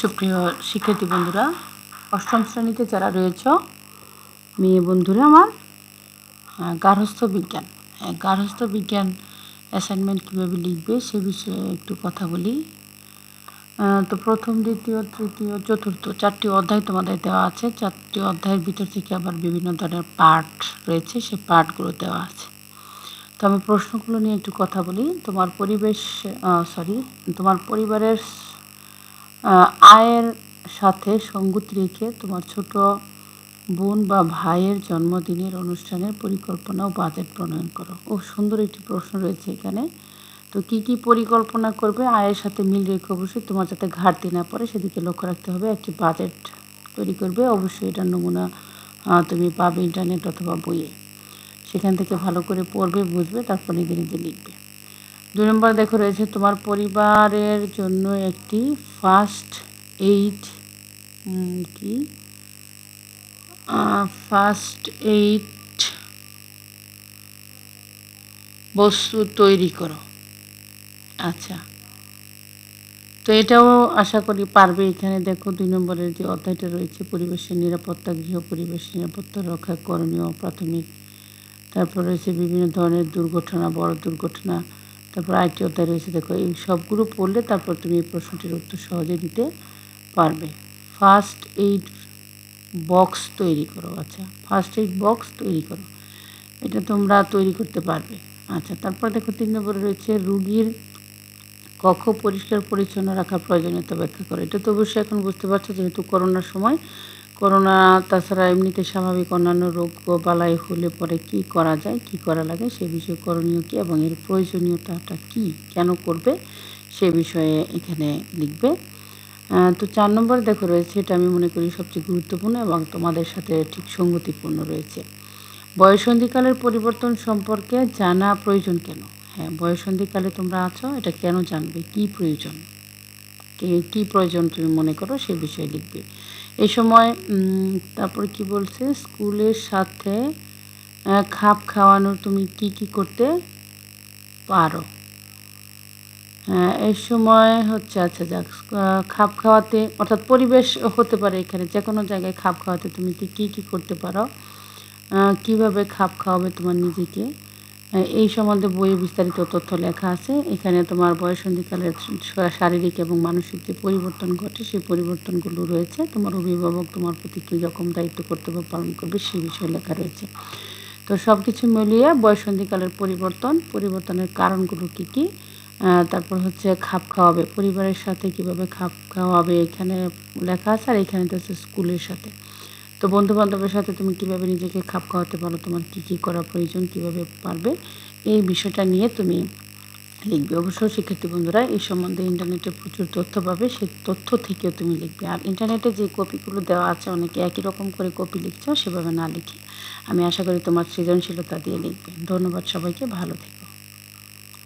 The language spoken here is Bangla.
সুপ্রিয় শিক্ষার্থী বন্ধুরা অষ্টম শ্রেণীতে যারা রয়েছ মেয়ে বন্ধুরা আমার আহ, গার্হস্থ্য বিজ্ঞান গার্হস্থ্য বিজ্ঞান অ্যাসাইনমেন্ট কীভাবে লিখবে সে বিষয়ে একটু কথা বলি। তো প্রথম দ্বিতীয় তৃতীয় চতুর্থ চারটি অধ্যায় তোমাদের দেওয়া আছে। চারটি অধ্যায়ের ভিতর থেকে আবার বিভিন্ন ধরনের পার্ট রয়েছে সে পার্টগুলো দেওয়া আছে। তো আমি প্রশ্নগুলো নিয়ে একটু কথা বলি। তোমার পরিবেশ সরি তোমার পরিবারের আয়ের সাথে সঙ্গতি রেখে তোমার ছোট বোন বা ভাইয়ের জন্মদিনের অনুষ্ঠানের পরিকল্পনা ও বাজেট প্রণয়ন করো। ও সুন্দর একটি প্রশ্ন রয়েছে এখানে। তো কি কি পরিকল্পনা করবে? আয়ের সাথে মিল রেখে অবশ্যই তোমার যাতে ঘাটতি না পড়ে, সেদিকে লক্ষ্য রাখতে হবে। একটি বাজেট তৈরি করবে, অবশ্যই এটার নমুনা তুমি পাবে ইন্টারনেট অথবা বইয়ে। সেখান থেকে ভালো করে পড়বে, বুঝবে, তারপর নিজে নিজে লিখবে। দুই নম্বর দেখো রয়েছে, তোমার পরিবারের জন্য একটি ফার্স্ট এইড কি? ফার্স্ট এইড বস্তু তৈরি করো। আচ্ছা। তো এটাও আশা করি পারবে এখানে। দেখো দুই নম্বরের যে অধ্যায়টা রয়েছে, পরিবেশের নিরাপত্তা, গৃহ পরিবেশ নিরাপত্তা রক্ষা করণীয় প্রাথমিক। তারপর রয়েছে বিভিন্ন ধরনের দুর্ঘটনা, বড় দুর্ঘটনা তারপর আরেকটি অধ্যায় রয়েছে, দেখো, এই সবগুলো পড়লে তারপর তুমি এই প্রশ্নটির উত্তর সহজে দিতে পারবে। ফার্স্ট এইড বক্স তৈরি করো আচ্ছা। ফার্স্ট এইড বক্স তৈরি করো। এটা তোমরা তৈরি করতে পারবে। আচ্ছা তারপর দেখো, তিন নম্বরে রয়েছে, রুগীর কক্ষ পরিষ্কার পরিচ্ছন্ন রাখার প্রয়োজনীয়তা ব্যাখ্যা করো। এটা তো অবশ্যই এখন বুঝতে পারছ, যেহেতু করোনার সময় করোনা, তাছাড়া এমনিতে স্বাভাবিক অন্যান্য রোগ ও বালাই হলে পরে কি করা যায়, কি করা লাগে, সে বিষয়ে করণীয় কী এবং এর প্রয়োজনীয়তাটা কি, কেন করবে, সে বিষয়ে এখানে লিখবে। তো চার নম্বর দেখো রয়েছে, এটা আমি মনে করি সবচেয়ে গুরুত্বপূর্ণ এবং তোমাদের সাথে ঠিক সঙ্গতিপূর্ণ রয়েছে। বয়সন্ধিকালের পরিবর্তন সম্পর্কে জানা প্রয়োজন কেন? হ্যাঁ বয়সন্ধিকালে তোমরা আছো, এটা কেন জানবে, কি প্রয়োজন? কে প্রয়োজন তুমি মনে করো সে বিষয়ে লিখবে। এই সময় তারপর কি বলছে? স্কুলের সাথে খাপ খাওয়ানোর তুমি কি কি করতে পারো? হ্যাঁ এই সময় হচ্ছে আচ্ছা যাক খাপ খাওয়াতে, অর্থাৎ পরিবেশ হতে পারে এখানে যে কোনো জায়গায় খাপ খাওয়াতে তুমি কি কী করতে পারো? কীভাবে খাপ খাওয়াবে তোমার নিজেকে? এই সম্বন্ধে বইয়ে বিস্তারিত তথ্য লেখা আছে। এখানে তোমার বয়সন্ধিকালের শারীরিক এবং মানসিক যে পরিবর্তন ঘটে, সেই পরিবর্তনগুলো রয়েছে। তোমার অভিভাবক তোমার প্রতি কী রকম দায়িত্ব, কর্তব্য পালন করবে, সেই বিষয়ে লেখা রয়েছে। তো সব কিছু মিলিয়ে বয়সন্ধিকালের পরিবর্তন, পরিবর্তনের কারণগুলো কী কী? তারপর হচ্ছে খাপ খাওয়াবে, পরিবারের সাথে কীভাবে খাপ খাওয়াবে, এখানে লেখা আছে, আর এখানে তো স্কুলের সাথে। তো বন্ধু বান্ধবের সাথে তুমি কীভাবে নিজেকে খাপ খাওয়াতে পারো, তোমার কী কী করা প্রয়োজন, কীভাবে পারবে, এই বিষয়টা নিয়ে তুমি লিখবে। অবশ্যই শিক্ষার্থী বন্ধুরা, এই সম্বন্ধে ইন্টারনেটে প্রচুর তথ্য পাবে, সেই তথ্য থেকেও তুমি লিখবে। আর ইন্টারনেটে যে কপিগুলো দেওয়া আছে, অনেকে একই রকম করে কপি লিখছো, সেভাবে না লিখে আমি আশা করি তোমার সৃজনশীলতা দিয়ে লিখবে। ধন্যবাদ সবাইকে, ভালো থেকো।